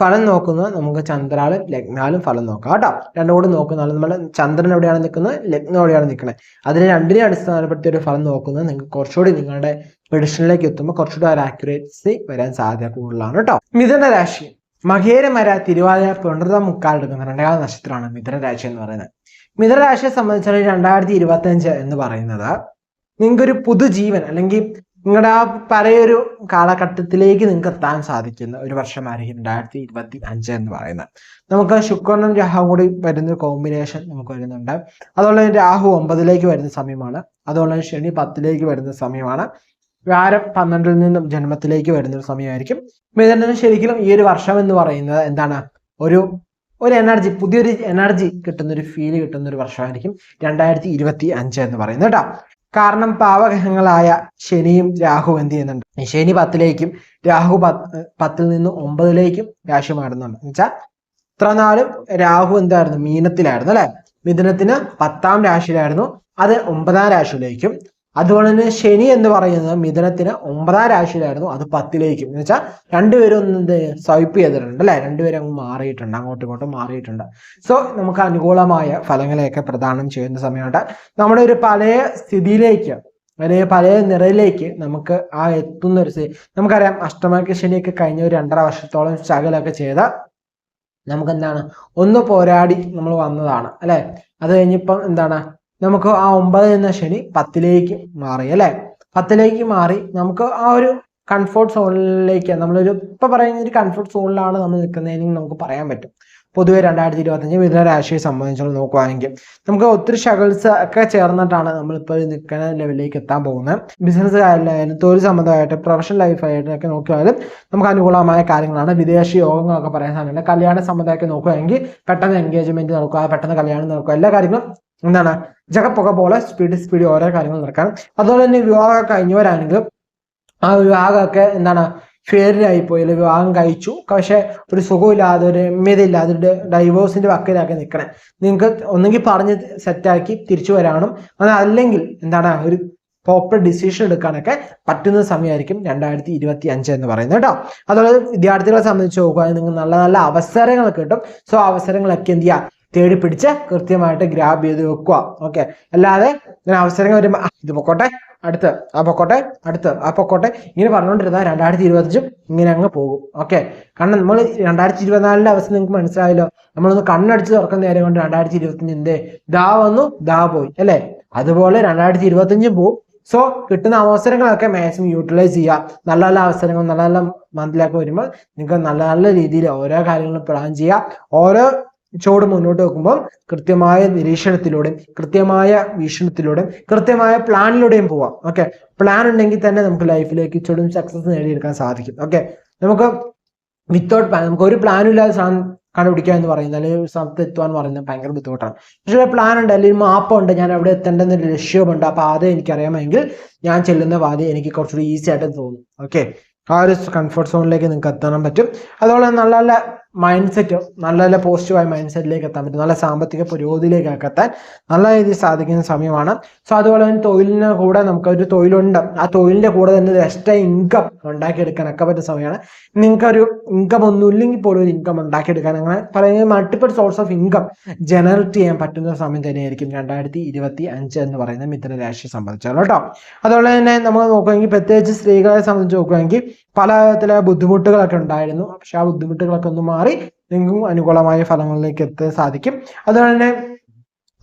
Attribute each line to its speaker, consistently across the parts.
Speaker 1: ഫലം നോക്കുന്നത് നമുക്ക് ചന്ദ്രാലും ലഗ്നാലും ഫലം നോക്കാം. കേട്ടോ. രണ്ടും കൂടി നോക്കുന്ന നമ്മൾ ചന്ദ്രൻ എവിടെയാണ് നിൽക്കുന്നത്? ലഗ്നം എവിടെയാണ് നിൽക്കുന്നത്? അതിനെ രണ്ടിനെ അടിസ്ഥാനപ്പെടുത്തി ഒരു ഫലം നോക്കുന്നത് നിങ്ങൾക്ക് കുറച്ചുകൂടി നിങ്ങളുടെ പ്രഡിഷനിലേക്ക് എത്തുമ്പോൾ കുറച്ചുകൂടി ഒരു ആക്യുറേസി വരാൻ സാധ്യത കൂടുതലാണ് കേട്ടോ. മിഥുന രാശി. മകേരമര തിരുവാതിര പുണർത മുക്കാലെടുക്കുന്ന രണ്ടാമത് നക്ഷത്രമാണ് മിഥുന രാശി എന്ന് പറയുന്നത്. മിഥുന രാശിയെ സംബന്ധിച്ചാൽ രണ്ടായിരത്തി ഇരുപത്തി അഞ്ച് എന്ന് പറയുന്നത്. നിങ്ങൾക്കൊരു പുതുജീവൻ അല്ലെങ്കിൽ നിങ്ങളുടെ ആ പഴയൊരു കാലഘട്ടത്തിലേക്ക് നിങ്ങൾക്ക് എത്താൻ സാധിക്കുന്ന ഒരു വർഷമായിരിക്കും രണ്ടായിരത്തി ഇരുപത്തി അഞ്ച് എന്ന് പറയുന്നത്. നമുക്ക് ശുക്രനും രാഹുവും കൂടി വരുന്ന കോമ്പിനേഷൻ നമുക്ക് വരുന്നുണ്ട്. അതുപോലെ രാഹു ഒമ്പതിലേക്ക് വരുന്ന സമയമാണ്. അതുപോലെ ശനി പത്തിലേക്ക് വരുന്ന സമയമാണ്. വ്യാരം പന്ത്രണ്ടിൽ നിന്നും ജന്മത്തിലേക്ക് വരുന്ന ഒരു സമയമായിരിക്കും. മിഥുനന് ശരിക്കും ഈ ഒരു വർഷം എന്ന് പറയുന്നത് എന്താണ്? ഒരു ഒരു എനർജി പുതിയൊരു എനർജി കിട്ടുന്ന ഒരു ഫീൽ കിട്ടുന്ന ഒരു വർഷമായിരിക്കും രണ്ടായിരത്തി ഇരുപത്തി അഞ്ച് എന്ന് പറയുന്നത് കേട്ടോ. കാരണം പാവഗ്രഹങ്ങളായ ശനിയും രാഹു എന്ത് ചെയ്യുന്നുണ്ട്? ശനി പത്തിലേക്കും രാഹു പത്ത് പത്തിൽ നിന്ന് ഒമ്പതിലേക്കും രാശി മാറുന്നുണ്ട്. എന്നുവെച്ചാൽ ഇത്ര നാളും രാഹു എന്തായിരുന്നു? മീനത്തിലായിരുന്നു അല്ലെ? മിഥുനത്തിന് പത്താം രാശിയിലായിരുന്നു. അത് ഒമ്പതാം രാശിയിലേക്കും അതുപോലെ തന്നെ ശനി എന്ന് പറയുന്നത് മിഥുനത്തിന് ഒമ്പതാം രാശിയിലായിരുന്നു. അത് പത്തിലേക്കും. എന്ന് വെച്ചാൽ രണ്ടുപേരും ഒന്ന് എന്ത് സ്വൈപ്പ് ചെയ്തിട്ടുണ്ട് അല്ലെ? രണ്ടുപേരും അങ്ങ് മാറിയിട്ടുണ്ട്. അങ്ങോട്ടും ഇങ്ങോട്ടും മാറിയിട്ടുണ്ട്. സോ നമുക്ക് അനുകൂലമായ ഫലങ്ങളെയൊക്കെ പ്രദാനം ചെയ്യുന്ന സമയമുണ്ട് നമ്മുടെ ഒരു പഴയ സ്ഥിതിയിലേക്ക് അല്ലെങ്കിൽ പഴയ നിറയിലേക്ക് നമുക്ക് ആ എത്തുന്ന ഒരു നമുക്കറിയാം അഷ്ടമക്ക് ശനിയൊക്കെ കഴിഞ്ഞ ഒരു രണ്ടര വർഷത്തോളം ശകലൊക്കെ ചെയ്ത നമുക്ക് എന്താണ് ഒന്ന് പോരാടി നമ്മൾ വന്നതാണ്. അല്ലെ? അത് കഴിഞ്ഞിപ്പം എന്താണ്? നമുക്ക് ആ ഒമ്പത് എന്ന ശനി പത്തിലേക്ക് മാറി അല്ലെ? പത്തിലേക്ക് മാറി നമുക്ക് ആ ഒരു കംഫോർട്ട് സോണിലേക്ക് നമ്മളൊരു ഇപ്പൊ പറയുന്ന ഒരു കംഫോർട്ട് സോണിലാണ് നമ്മൾ നിൽക്കുന്നതെങ്കിൽ നമുക്ക് പറയാൻ പറ്റും. പൊതുവെ രണ്ടായിരത്തി ഇരുപത്തഞ്ച് മിഥുന രാശിയെ സംബന്ധിച്ചോളം നോക്കുവാണെങ്കിൽ നമുക്ക് ഒത്തിരി ഷകൾസ് ഒക്കെ ചേർന്നിട്ടാണ് നമ്മളിപ്പോൾ നിൽക്കുന്ന ലെവലിലേക്ക് എത്താൻ പോകുന്നത്. ബിസിനസ് കാര്യമായാലും തൊഴിൽ സംബന്ധമായിട്ട് പ്രൊഫഷണൽ ലൈഫായിട്ടും ഒക്കെ നോക്കിയാലും നമുക്ക് അനുകൂലമായ കാര്യങ്ങളാണ്. വിദേശ യോഗങ്ങളൊക്കെ പറയാൻ സാധ്യത കല്യാണ സംബന്ധമൊക്കെ നോക്കുകയാണെങ്കിൽ പെട്ടെന്ന് എൻഗേജ്മെന്റ് നടക്കുക പെട്ടെന്ന് കല്യാണം നടക്കുക എല്ലാ കാര്യങ്ങളും എന്താണ്? ജഗപ്പുക പോലെ സ്പീഡ് സ്പീഡ് ഓരോ കാര്യങ്ങൾ നടക്കാൻ അതുപോലെ തന്നെ വിവാഹം കഴിഞ്ഞവരാണെങ്കിലും ആ വിവാഹമൊക്കെ എന്താണ്? ഫെയറിനായി പോയി അല്ലെങ്കിൽ വിവാഹം കഴിച്ചു. പക്ഷെ ഒരു സുഖമില്ലാതെ ഒരു രമ്യതയില്ലാതെ ഒരു ഡൈവോഴ്സിന്റെ വക്കിലാക്കി നിൽക്കണേ. നിങ്ങൾക്ക് ഒന്നെങ്കിൽ പറഞ്ഞ് സെറ്റാക്കി തിരിച്ചു വരാനും അല്ലെങ്കിൽ എന്താണ്? ഒരു പ്രോപ്പർ ഡിസിഷൻ എടുക്കാനൊക്കെ പറ്റുന്ന സമയമായിരിക്കും രണ്ടായിരത്തി ഇരുപത്തി അഞ്ച് എന്ന് പറയുന്നത് കേട്ടോ. അതുപോലെ വിദ്യാർത്ഥികളെ സംബന്ധിച്ച് നോക്കുകയാണെങ്കിൽ നിങ്ങൾക്ക് നല്ല നല്ല അവസരങ്ങൾ കിട്ടും. സോ അവസരങ്ങളൊക്കെ എന്ത് ചെയ്യുക? തേടി പിടിച്ച് കൃത്യമായിട്ട് ഗ്രാബ് ചെയ്ത് വെക്കുക. ഓക്കെ അല്ലാതെ ഇങ്ങനെ അവസരങ്ങൾ വരുമ്പോൾ ഇത് പൊക്കോട്ടെ അടുത്ത് ആ പൊക്കോട്ടെ അടുത്ത് ആ പൊക്കോട്ടെ. ഇങ്ങനെ പറഞ്ഞുകൊണ്ടിരുന്ന രണ്ടായിരത്തി ഇരുപത്തഞ്ചും ഇങ്ങനെ അങ്ങ് പോകും. ഓക്കെ കാരണം നമ്മൾ രണ്ടായിരത്തി ഇരുപത്തിനാലിന്റെ അവസ്ഥ നിങ്ങൾക്ക് മനസ്സിലായല്ലോ. നമ്മളൊന്ന് കണ്ണടിച്ച് തുറക്കുന്ന നേരം കൊണ്ട് രണ്ടായിരത്തി ഇരുപത്തഞ്ച് എന്തേ ദാ വന്നു ദാ പോയി അല്ലേ? അതുപോലെ രണ്ടായിരത്തി ഇരുപത്തഞ്ചും പോകും. സോ കിട്ടുന്ന അവസരങ്ങളൊക്കെ മാക്സിമം യൂട്ടിലൈസ് ചെയ്യുക. നല്ല നല്ല അവസരങ്ങൾ നല്ല നല്ല മന്തിലൊക്കെ വരുമ്പോൾ നിങ്ങൾക്ക് നല്ല നല്ല രീതിയിൽ ഓരോ കാര്യങ്ങളും പ്ലാൻ ചെയ്യുക. ഓരോ ചുവട് മുന്നോട്ട് വെക്കുമ്പോൾ കൃത്യമായ നിരീക്ഷണത്തിലൂടെയും കൃത്യമായ വീക്ഷണത്തിലൂടെയും കൃത്യമായ പ്ലാനിലൂടെയും പോവാം. ഓക്കെ പ്ലാൻ ഉണ്ടെങ്കിൽ തന്നെ നമുക്ക് ലൈഫിലേക്ക് ചോടും സക്സസ് നേടിയെടുക്കാൻ സാധിക്കും. ഓക്കെ നമുക്ക് വിത്തൗട്ട് പ്ലാൻ നമുക്ക് ഒരു പ്ലാനും ഇല്ലാതെ കണ്ടുപിടിക്കുക എന്ന് പറയുന്നത് അല്ലെങ്കിൽ ഒരു സ്ഥലത്ത് എത്തുക എന്ന് പറയുന്നത് ഭയങ്കര ബുദ്ധിമുട്ടാണ്. പക്ഷേ ഒരു പ്ലാൻ ഉണ്ട് അല്ലെങ്കിൽ മാപ്പ് ഉണ്ട് ഞാൻ എത്തേണ്ടെന്ന് ഒരു ലക്ഷ്യമുണ്ട് അപ്പോൾ ആദ്യം എനിക്കറിയാമെങ്കിൽ ഞാൻ ചെല്ലുന്ന പാതി എനിക്ക് കുറച്ചുകൂടി ഈസി ആയിട്ട് തോന്നും. ഓക്കെ ആ ഒരു കംഫർട്ട് സോണിലേക്ക് നിങ്ങൾക്ക് എത്താൻ പറ്റും. അതുപോലെ നല്ല നല്ല മൈൻഡ് സെറ്റ് നല്ല നല്ല പോസിറ്റീവായ മൈൻഡ് സെറ്റിലേക്ക് എത്താൻ പറ്റും. നല്ല സാമ്പത്തിക പുരോഗതിയിലേക്ക് എത്താൻ നല്ല രീതിയിൽ സാധിക്കുന്ന സമയമാണ്. സോ അതുപോലെ തന്നെ തൊഴിലിന് കൂടെ നമുക്ക് ഒരു തൊഴിലുണ്ട്. ആ തൊഴിലിന്റെ കൂടെ തന്നെ ഒരു എക്സ്ട്രാ ഇൻകം ഉണ്ടാക്കിയെടുക്കാനൊക്കെ പറ്റുന്ന സമയമാണ്. നിങ്ങൾക്കൊരു ഇൻകം ഒന്നും ഇല്ലെങ്കിൽ പോലും ഒരു ഇൻകം ഉണ്ടാക്കിയെടുക്കാൻ അങ്ങനെ പറയുന്നത് multiple source of income generate ചെയ്യാൻ പറ്റുന്ന സമയം തന്നെയായിരിക്കും രണ്ടായിരത്തി ഇരുപത്തി അഞ്ച് എന്ന് പറയുന്ന മിഥുന രാശിയെ സംബന്ധിച്ചാണ് കേട്ടോ. അതുപോലെ തന്നെ നമ്മൾ നോക്കുകയാണെങ്കിൽ പ്രത്യേകിച്ച് സ്ത്രീകളെ സംബന്ധിച്ച് നോക്കുകയാണെങ്കിൽ പല തരത്തിലെ ബുദ്ധിമുട്ടുകളൊക്കെ ഉണ്ടായിരുന്നു. പക്ഷെ ആ ബുദ്ധിമുട്ടുകളൊക്കെ ഒന്ന് മാറി നിങ്ങൾക്കും അനുകൂലമായ ഫലങ്ങളിലേക്ക് എത്താൻ സാധിക്കും. അതുപോലെ തന്നെ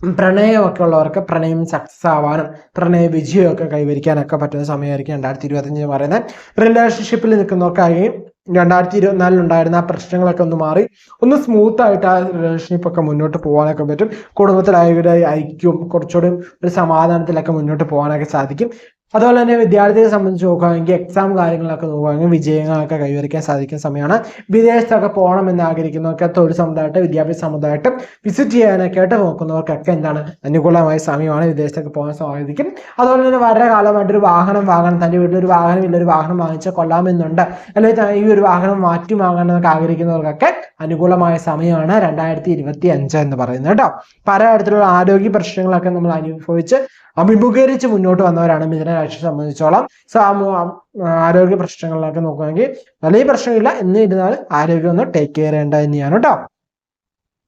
Speaker 1: പ്രണയമൊക്കെ ഉള്ളവർക്ക് പ്രണയം സക്സസ് ആവാനും പ്രണയ വിജയമൊക്കെ കൈവരിക്കാനൊക്കെ പറ്റുന്ന സമയമായിരിക്കും രണ്ടായിരത്തി ഇരുപത്തഞ്ച് പറയുന്നത്. റിലേഷൻഷിപ്പിൽ നിൽക്കുന്നവർക്കായും രണ്ടായിരത്തി ഇരുപത്തിനാലിൽ ഉണ്ടായിരുന്ന ആ പ്രശ്നങ്ങളൊക്കെ ഒന്ന് മാറി ഒന്ന് സ്മൂത്ത് ആയിട്ട് ആ റിലേഷൻഷിപ്പ് ഒക്കെ മുന്നോട്ട് പോകാനൊക്കെ പറ്റും. കുടുംബത്തിലായവരുടെ ഐക്യവും കുറച്ചുകൂടി ഒരു സമാധാനത്തിലൊക്കെ മുന്നോട്ട് പോകാനൊക്കെ സാധിക്കും. അതുപോലെ തന്നെ വിദ്യാർത്ഥികളെ സംബന്ധിച്ച് നോക്കുകയാണെങ്കിൽ എക്സാം കാര്യങ്ങളൊക്കെ നോക്കുകയാണെങ്കിൽ വിജയങ്ങളൊക്കെ കൈവരിക്കാൻ സാധിക്കുന്ന സമയമാണ്. വിദേശത്തൊക്കെ പോകണം എന്ന് ആഗ്രഹിക്കുന്നവർക്ക് തൊഴിൽ സമുദായമായിട്ട് വിദ്യാഭ്യാസ സമുദായമായിട്ട് വിസിറ്റ് ചെയ്യാനൊക്കെ ആയിട്ട് നോക്കുന്നവർക്കൊക്കെ എന്താണ് അനുകൂലമായ സമയമാണ് വിദേശത്തൊക്കെ പോകാൻ സാധിക്കും. അതുപോലെ തന്നെ വളരെ കാലമായിട്ട് ഒരു വാഹനം വാങ്ങണം തന്റെ വീട്ടിൽ ഒരു വാഹനം ഇല്ല ഒരു വാഹനം വാങ്ങിച്ചാൽ കൊള്ളാമെന്നുണ്ട്. അല്ലെങ്കിൽ ഈ ഒരു വാഹനം മാറ്റി വാങ്ങണം എന്നൊക്കെ ആഗ്രഹിക്കുന്നവർക്കൊക്കെ അനുകൂലമായ സമയമാണ് രണ്ടായിരത്തി ഇരുപത്തി അഞ്ച് എന്ന് പറയുന്നത് കേട്ടോ. പല തരത്തിലുള്ള ആരോഗ്യ പ്രശ്നങ്ങളൊക്കെ നമ്മൾ അനുഭവിച്ച് അഭിമുഖീകരിച്ച് മുന്നോട്ട് വന്നവരാണ് മിഥുന രാശിയെ സംബന്ധിച്ചോളം സോ ആ മു- ആ ആരോഗ്യ പ്രശ്നങ്ങളിലൊക്കെ നോക്കുകയാണെങ്കിൽ വലിയ പ്രശ്നമില്ല. എന്ന് ഇരുന്നാൽ ആരോഗ്യം ഒന്ന് ടേക്ക് കെയർ ചെയ്യേണ്ട തന്നെയാണ് കേട്ടോ.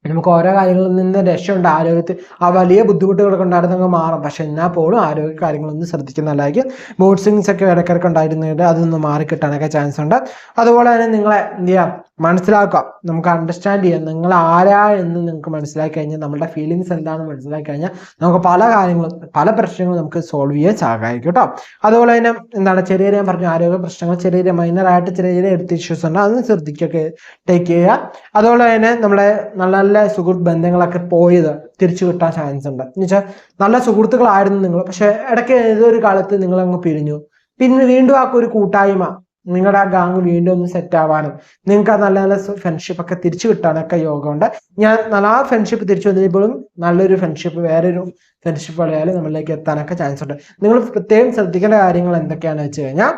Speaker 1: നമുക്ക് ഓരോ കാര്യങ്ങളിൽ നിന്ന് രക്ഷയുണ്ട്. ആരോഗ്യത്തിൽ ആ വലിയ ബുദ്ധിമുട്ടുകളൊക്കെ ഉണ്ടായിരുന്നു അങ്ങ് മാറും. പക്ഷെ എന്നാൽ പോലും ആരോഗ്യ കാര്യങ്ങളൊന്നും ശ്രദ്ധിക്കുന്നതായിരിക്കും മൂഡ് സ്വിങ്സ് ഒക്കെ ഇടയ്ക്കിടയ്ക്ക് ഉണ്ടായിരുന്നിട്ട് അതൊന്ന് മാറിക്കിട്ടാനൊക്കെ ചാൻസ് ഉണ്ട്. അതുപോലെ തന്നെ നിങ്ങളെ എന്ത് ചെയ്യാം? മനസ്സിലാക്കുക നമുക്ക് അണ്ടർസ്റ്റാൻഡ് ചെയ്യാം. നിങ്ങൾ ആരാ എന്ന് നിങ്ങൾക്ക് മനസ്സിലാക്കി കഴിഞ്ഞാൽ നമ്മുടെ ഫീലിങ്സ് എന്താണെന്ന് മനസ്സിലാക്കി കഴിഞ്ഞാൽ നമുക്ക് പല കാര്യങ്ങളും പല പ്രശ്നങ്ങളും നമുക്ക് സോൾവ് ചെയ്യാൻ സഹായിക്കും കേട്ടോ. അതുപോലെ തന്നെ എന്താണ് ചെറിയ ഞാൻ പറഞ്ഞു ആരോഗ്യ പ്രശ്നങ്ങൾ ചെറിയ ചെറിയ മൈനർ ആയിട്ട് ചെറിയ ചെറിയ ഹെൽത്ത് ഇഷ്യൂസ് ഉണ്ട്. അതൊന്ന് ശ്രദ്ധിക്കൊക്കെ ടേക്ക് ചെയ്യുക. അതുപോലെ തന്നെ നമ്മളെ നല്ല നല്ല സുഹൃത്ത് ബന്ധങ്ങളൊക്കെ പോയത് തിരിച്ചു കിട്ടാൻ ചാൻസ് ഉണ്ട്. എന്ന് വെച്ചാൽ നല്ല സുഹൃത്തുക്കളായിരുന്നു നിങ്ങൾ. പക്ഷെ ഇടയ്ക്ക് ഏതൊരു കാലത്ത് നിങ്ങൾ അങ്ങ് പിരിഞ്ഞു. പിന്നെ വീണ്ടും ആ ഒരു കൂട്ടായ്മ നിങ്ങളുടെ ആ ഗാങ് വീണ്ടും ഒന്ന് സെറ്റ് ആവാനും നിങ്ങൾക്ക് ആ നല്ല നല്ല ഫ്രണ്ട്ഷിപ്പ് ഒക്കെ തിരിച്ചു കിട്ടാനൊക്കെ യോഗമുണ്ട്. ഞാൻ നല്ല ആ ഫ്രണ്ട്ഷിപ്പ് തിരിച്ചു വന്നപ്പോഴും നല്ലൊരു ഫ്രണ്ട്ഷിപ്പ് വേറൊരു ഫ്രണ്ട്ഷിപ്പ് വളയാലും നമ്മളിലേക്ക് എത്താനൊക്കെ ചാൻസ് ഉണ്ട്. നിങ്ങൾ പ്രത്യേകം ശ്രദ്ധിക്കേണ്ട കാര്യങ്ങൾ എന്തൊക്കെയാണെന്ന് വെച്ച് കഴിഞ്ഞാൽ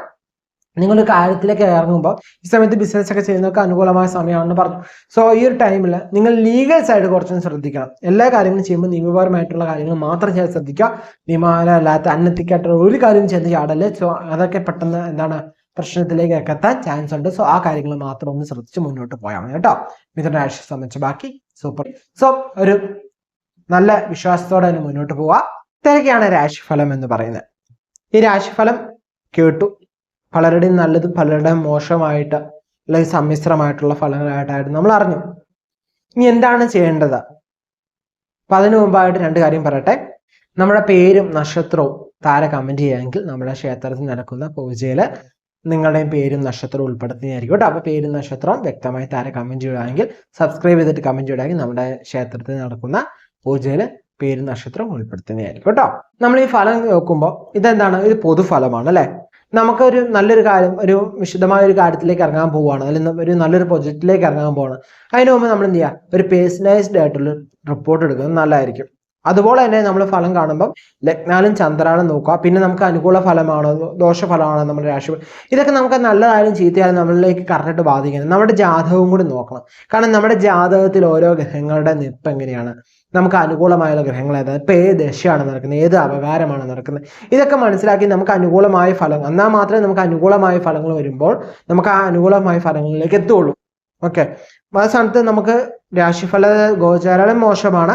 Speaker 1: നിങ്ങൾ കാര്യത്തിലേക്ക് ഇറങ്ങുമ്പോൾ ഈ സമയത്ത് ബിസിനസ് ഒക്കെ ചെയ്യുന്നവർക്ക് അനുകൂലമായ സമയമാണെന്ന് പറഞ്ഞു. സോ ഈ ഒരു ടൈമിൽ നിങ്ങൾ ലീഗൽ സൈഡ് കുറച്ചൊന്ന് ശ്രദ്ധിക്കണം. എല്ലാ കാര്യങ്ങളും ചെയ്യുമ്പോൾ നിയമപരമായിട്ടുള്ള കാര്യങ്ങൾ മാത്രം ചെയ്യാൻ ശ്രദ്ധിക്കുക. നിയമപരമല്ലാത്ത അന്നത്തിക്കായിട്ടുള്ള ഒരു കാര്യം ചെയ്യുന്ന ചാടല്ലേ സോ അതൊക്കെ പെട്ടെന്ന് എന്താണ് പ്രശ്നത്തിലേക്ക് എത്താൻ ചാൻസ് ഉണ്ട്. സോ ആ കാര്യങ്ങൾ മാത്രം ഒന്ന് ശ്രദ്ധിച്ച് മുന്നോട്ട് പോയാൽ മതി കേട്ടോ. മിഥുന രാശിയെ സംബന്ധിച്ച് ബാക്കി സൂപ്പർ സോ ഒരു നല്ല വിശ്വാസത്തോടെ തന്നെ മുന്നോട്ട് പോവുക ഇത്രയൊക്കെയാണ് രാശിഫലം എന്ന് പറയുന്നത്. ഈ രാശിഫലം കേട്ടു. പലരുടെയും നല്ലതും പലരുടെയും മോശമായിട്ട് അല്ലെങ്കിൽ സമ്മിശ്രമായിട്ടുള്ള ഫലങ്ങളായിട്ടായിരുന്നു നമ്മൾ അറിഞ്ഞു. ഇനി എന്താണ് ചെയ്യേണ്ടത്? അപ്പൊ അതിനു മുമ്പായിട്ട് രണ്ട് കാര്യം പറയട്ടെ. നമ്മുടെ പേരും നക്ഷത്രവും താര കമന്റ് ചെയ്യുമെങ്കിൽ നമ്മുടെ ക്ഷേത്രത്തിൽ നടക്കുന്ന പൂജയിൽ നിങ്ങളുടെയും പേരും നക്ഷത്രവും ഉൾപ്പെടുത്തുന്നതായിരിക്കും കേട്ടോ. അപ്പോൾ പേരും നക്ഷത്രവും വ്യക്തമായി താരെ കമന്റ് ചെയ്യുകയാണെങ്കിൽ സബ്സ്ക്രൈബ് ചെയ്തിട്ട് കമന്റ് ചെയ്യുകയാണെങ്കിൽ നമ്മുടെ ക്ഷേത്രത്തിൽ നടക്കുന്ന പൂജയിൽ പേര് നക്ഷത്രം ഉൾപ്പെടുത്തുന്നതായിരിക്കും കേട്ടോ. നമ്മൾ ഈ ഫലം നോക്കുമ്പോൾ ഇതെന്താണ്? ഇത് പൊതുഫലമാണ് അല്ലെ? നമുക്കൊരു നല്ലൊരു കാര്യം ഒരു വിശദമായ ഒരു കാര്യത്തിലേക്ക് ഇറങ്ങാൻ പോവുകയാണ്. അല്ലെങ്കിൽ ഒരു നല്ലൊരു പ്രൊജക്റ്റിലേക്ക് ഇറങ്ങാൻ പോവാണ് അതിന് മുമ്പ് നമ്മൾ എന്ത് ചെയ്യുക? ഒരു പേഴ്സണലൈസ്ഡ് ആയിട്ടുള്ള റിപ്പോർട്ട് എടുക്കുന്നത് നല്ലതായിരിക്കും. അതുപോലെ തന്നെ നമ്മൾ ഫലം കാണുമ്പം ലഗ്നാലും ചന്ദ്രാനും നോക്കുക. പിന്നെ നമുക്ക് അനുകൂല ഫലമാണോ? ദോഷഫലമാണോ നമ്മുടെ രാശി ഇതൊക്കെ നമുക്ക് നല്ലതായാലും ചീത്തയായാലും നമ്മളിലേക്ക് കറക്റ്റ് ബാധിക്കുന്നത്. നമ്മുടെ ജാതകവും കൂടി നോക്കണം. കാരണം നമ്മുടെ ജാതകത്തിൽ ഓരോ ഗ്രഹങ്ങളുടെ നിപ്പ് എങ്ങനെയാണ്? നമുക്ക് അനുകൂലമായുള്ള ഗ്രഹങ്ങൾ ഏതാണ്? ഇപ്പൊ ഏത് ദശയാണ് നടക്കുന്നത്? ഏത് അപകാരമാണ് നടക്കുന്നത്? ഇതൊക്കെ മനസ്സിലാക്കി നമുക്ക് അനുകൂലമായ ഫലം എന്നാൽ മാത്രമേ നമുക്ക് അനുകൂലമായ ഫലങ്ങൾ വരുമ്പോൾ നമുക്ക് ആ അനുകൂലമായ ഫലങ്ങളിലേക്ക് എത്തുള്ളൂ. ഓക്കെ. ആ സ്ഥാനത്ത് നമുക്ക് രാശിഫല ഗോചാരം മോശമാണ്.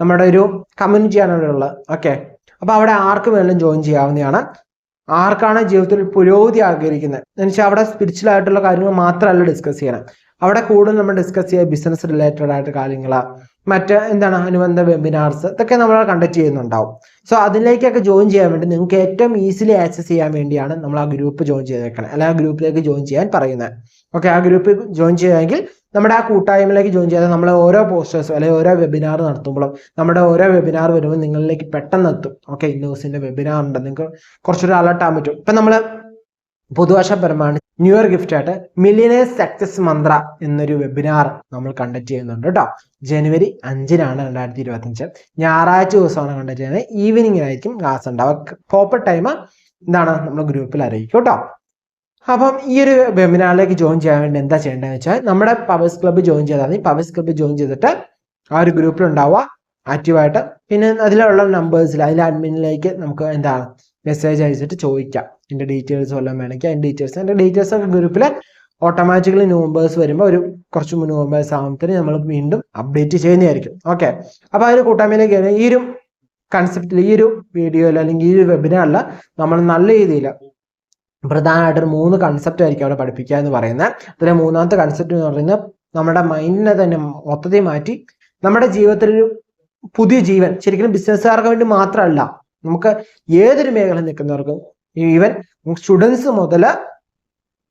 Speaker 1: നമ്മുടെ ഒരു കമ്മ്യൂണിറ്റിയാണ് അവിടെ ഉള്ളത്. ഓക്കെ അപ്പൊ അവിടെ ആർക്ക് വേണമെങ്കിലും ജോയിൻ ചെയ്യാവുന്നതാണ്. ആർക്കാണ് ജീവിതത്തിൽ പുരോഗതി ആഗ്രഹിക്കുന്നത്? എന്നുവെച്ചാൽ അവിടെ സ്പിരിച്വൽ ആയിട്ടുള്ള കാര്യങ്ങൾ മാത്രമല്ല ഡിസ്കസ് ചെയ്യണം. അവിടെ കൂടുതൽ നമ്മൾ ഡിസ്കസ് ചെയ്യുക ബിസിനസ് റിലേറ്റഡ് ആയിട്ട് കാര്യങ്ങൾ മറ്റ് എന്താണ് അനുബന്ധ വെബിനാർസ് ഇതൊക്കെ നമ്മൾ കണ്ടക്ട് ചെയ്യുന്നുണ്ടാവും. സോ അതിലേക്കൊക്കെ ജോയിൻ ചെയ്യാൻ വേണ്ടി നിങ്ങൾക്ക് ഏറ്റവും ഈസിലി ആക്സസ് ചെയ്യാൻ വേണ്ടിയാണ് നമ്മൾ ആ ഗ്രൂപ്പ് ജോയിൻ ചെയ്തേക്കണം. അല്ലെങ്കിൽ ആ ഗ്രൂപ്പിലേക്ക് ജോയിൻ ചെയ്യാൻ പറയുന്നത് ഓക്കെ ആ ഗ്രൂപ്പിൽ ജോയിൻ ചെയ്യുകയാണെങ്കിൽ നമ്മുടെ ആ കൂട്ടായ്മയിലേക്ക് ജോയിൻ ചെയ്താൽ നമ്മൾ ഓരോ പോസ്റ്റേഴ്സും അല്ലെങ്കിൽ ഓരോ വെബിനാർ നടത്തുമ്പോഴും നമ്മുടെ ഓരോ വെബിനാർ വരുമ്പോൾ നിങ്ങളിലേക്ക് പെട്ടെന്ന് എത്തും ഓക്കെ ഇന്നോസിന്റെ വെബിനാർ ഉണ്ട്. നിങ്ങൾക്ക് കുറച്ചൊരു അലർട്ട് ആകാൻ പറ്റും. ഇപ്പം നമ്മൾ പുതുവർഷപരമാണ് ന്യൂ ഇയർ ഗിഫ്റ്റ് ആയിട്ട് മില്യനേഴ്സ് സക്സസ് മന്ത്ര എന്നൊരു വെബിനാർ നമ്മൾ കണ്ടക്ട് ചെയ്യുന്നുണ്ട് കേട്ടോ ജനുവരി അഞ്ചിനാണ് രണ്ടായിരത്തി ഇരുപത്തി അഞ്ച് ഞായറാഴ്ച ദിവസമാണ് കണ്ടക്ട് ചെയ്യുന്നത്. ഈവനിങ്ങിനായിരിക്കും ക്ലാസ് ഉണ്ടാവുക പ്രോപ്പർ ടൈം എന്താണ് നമ്മൾ ഗ്രൂപ്പിൽ അറിയിക്കും കേട്ടോ അപ്പം ഈ ഒരു വെബിനാറിലേക്ക് ജോയിൻ ചെയ്യാൻ വേണ്ടി എന്താ ചെയ്യേണ്ടതെന്ന് വെച്ചാൽ നമ്മുടെ പവേഴ്സ് ക്ലബ്ബ് ജോയിൻ ചെയ്താൽ മതി പവേഴ്സ് ക്ലബ്ബ് ജോയിൻ ചെയ്തിട്ട് ആ ഒരു ഗ്രൂപ്പിൽ ഉണ്ടാവുക. ആക്റ്റീവായിട്ട് പിന്നെ അതിലുള്ള നമ്പേഴ്സിൽ അതിലെ അഡ്മിനിലേക്ക് നമുക്ക് എന്താണ്? മെസ്സേജ് അയച്ചിട്ട് ചോദിക്കാം. എന്റെ ഡീറ്റെയിൽസ് എല്ലാം വേണമെങ്കിൽ അതിന്റെ ഡീറ്റെയിൽസ് എന്റെ ഡീറ്റെയിൽസ് ഒക്കെ ഗ്രൂപ്പിൽ ഓട്ടോമാറ്റിക്കലി നോമ്പേഴ്സ് വരുമ്പോൾ ഒരു കുറച്ച് നോമ്പേഴ്സ് ആകുമ്പോഴത്തേന് നമ്മൾ വീണ്ടും അപ്ഡേറ്റ് ചെയ്യുന്നതായിരിക്കും. ഓക്കെ അപ്പോൾ ആ ഒരു കൂട്ടായ്മയിലേക്ക് ഈ ഒരു കൺസെപ്റ്റിൽ ഈ ഒരു വീഡിയോയിൽ അല്ലെങ്കിൽ ഈ ഒരു വെബിനാറിൽ നമ്മൾ നല്ല രീതിയിൽ പ്രധാനമായിട്ടൊരു മൂന്ന് കൺസെപ്റ്റ് ആയിരിക്കും അവിടെ പഠിപ്പിക്കുക എന്ന് പറയുന്നത്. അതിലെ മൂന്നാമത്തെ കൺസെപ്റ്റ് എന്ന് പറയുന്നത് നമ്മുടെ മൈൻഡിനെ തന്നെ മൊത്തത്തിൽ മാറ്റി നമ്മുടെ ജീവിതത്തിൽ ഒരു പുതിയ ജീവൻ ശരിക്കും ബിസിനസ്സുകാർക്ക് വേണ്ടി മാത്രമല്ല നമുക്ക് ഏതൊരു മേഖല നിൽക്കുന്നവർക്കും ഈവൻ സ്റ്റുഡൻസ് മുതൽ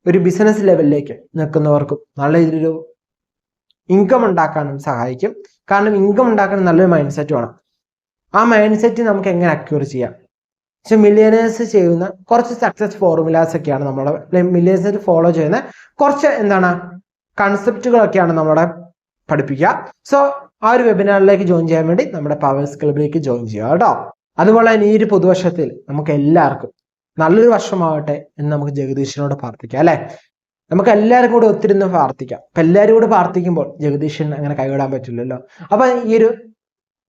Speaker 1: ഒരു ബിസിനസ് ലെവലിലേക്ക് നിൽക്കുന്നവർക്കും നല്ല രീതിയിലൊരു ഇൻകം ഉണ്ടാക്കാനും സഹായിക്കും. കാരണം ഇൻകം ഉണ്ടാക്കാൻ നല്ലൊരു മൈൻഡ് സെറ്റ് വേണം. ആ മൈൻഡ് സെറ്റ് നമുക്ക് എങ്ങനെ അക്യൂർ ചെയ്യാം? പക്ഷെ മില്ലിയനേഴ്സ് ചെയ്യുന്ന കുറച്ച് സക്സസ് ഫോർമുലാസ് ഒക്കെയാണ് നമ്മുടെ മില്ലിയനേഴ്സ് ഫോളോ ചെയ്യുന്ന കുറച്ച് എന്താണ് കൺസെപ്റ്റുകളൊക്കെയാണ് നമ്മളെ പഠിപ്പിക്കുക. സോ ആ ഒരു വെബിനാറിലേക്ക് ജോയിൻ ചെയ്യാൻ വേണ്ടി നമ്മുടെ പവേഴ്സ് ക്ലബിലേക്ക് ജോയിൻ ചെയ്യുക കേട്ടോ. അതുപോലെ തന്നെ ഈ ഒരു പുതുവർഷത്തിൽ നമുക്ക് എല്ലാവർക്കും നല്ലൊരു വർഷമാവട്ടെ എന്ന് നമുക്ക് ജഗദീശനോട് പ്രാർത്ഥിക്കാം അല്ലെ? നമുക്ക് എല്ലാവരും കൂടെ ഒത്തിരുന്ന് പ്രാർത്ഥിക്കാം. അപ്പൊ എല്ലാവരും കൂടെ പ്രാർത്ഥിക്കുമ്പോൾ ജഗദീശൻ അങ്ങനെ കൈവിടാൻ പറ്റില്ലല്ലോ. അപ്പൊ ഈ ഒരു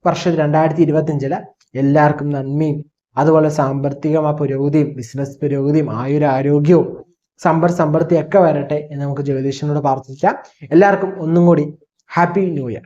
Speaker 1: വർഷം രണ്ടായിരത്തി ഇരുപത്തി അഞ്ചിൽ എല്ലാവർക്കും നന്മയും അതുപോലെ സാമ്പത്തികമായ പുരോഗതിയും ബിസിനസ് പുരോഗതിയും ആയുരാരോഗ്യവും സമ്പർ സമ്പർത്തിയൊക്കെ വരട്ടെ എന്ന് നമുക്ക് ജഗദീശനോട് പ്രാർത്ഥിക്കാം. എല്ലാവർക്കും ഒന്നും കൂടി ഹാപ്പി ന്യൂ ഇയർ